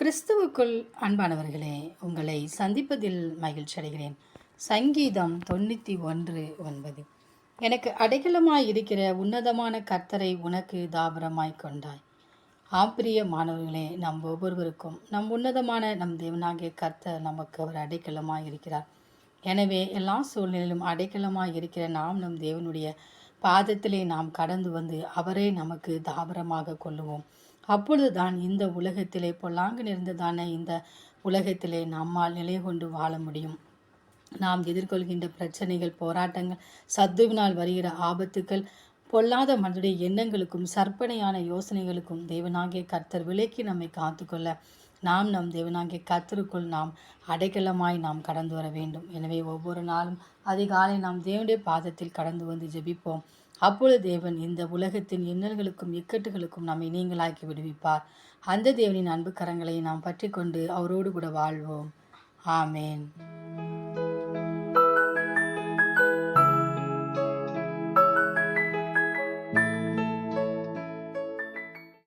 கிறிஸ்துவுக்குள் அன்பானவர்களே உங்களை சந்திப்பதில் மகிழ்ச்சி அடைகிறேன். சங்கீதம் தொண்ணூற்றி ஒன்று ஒன்பது. எனக்கு அடைக்கலமாய் இருக்கிற உன்னதமான கர்த்தரை உனக்கு தாபரமாய் கொண்டாய். ஆப்பிரிய மாணவர்களே நம் ஒவ்வொருவருக்கும் நம் உன்னதமான நம் தேவனாகிய கர்த்தர் நமக்கு அவர் அடைக்கலமாய் இருக்கிறார். எனவே எல்லா சூழ்நிலையிலும் அடைக்கலமாய் இருக்கிற நாம் நம் தேவனுடைய பாதத்திலே நாம் கடந்து வந்து அவரே நமக்கு தாபரமாக கொள்ளுவோம். அப்பொழுதுதான் இந்த உலகத்திலே பொல்லாங்கு நிறைந்ததான இந்த உலகத்திலே நம்மால் நிலை கொண்டு வாழ முடியும். நாம் எதிர்கொள்கின்ற பிரச்சனைகள் போராட்டங்கள் சத்துவினால் வருகிற ஆபத்துக்கள் பொல்லாத மனிதனுடைய எண்ணங்களுக்கும் சற்பனையான யோசனைகளுக்கும் தேவனாகிய கர்த்தர் விலக்கி நம்மை காத்துக்கொள்ள நாம் நம் தேவனாகிய கர்த்தருக்குள் நாம் அடைக்கலமாய் நாம் கடந்து வர வேண்டும். எனவே ஒவ்வொரு நாளும் அதிகாலை நாம் தேவனுடைய பாதத்தில் கடந்து வந்து ஜெபிப்போம். அப்பொழுது தேவன் இந்த உலகத்தின் இன்னல்களுக்கும் இக்கட்டுகளுக்கும் நம்மை நீங்களாக்கி விடுவிப்பார். அந்த தேவனின் அன்பு கரங்களை நாம் பற்றி கொண்டு அவரோடு கூட வாழ்வோம். ஆமேன்.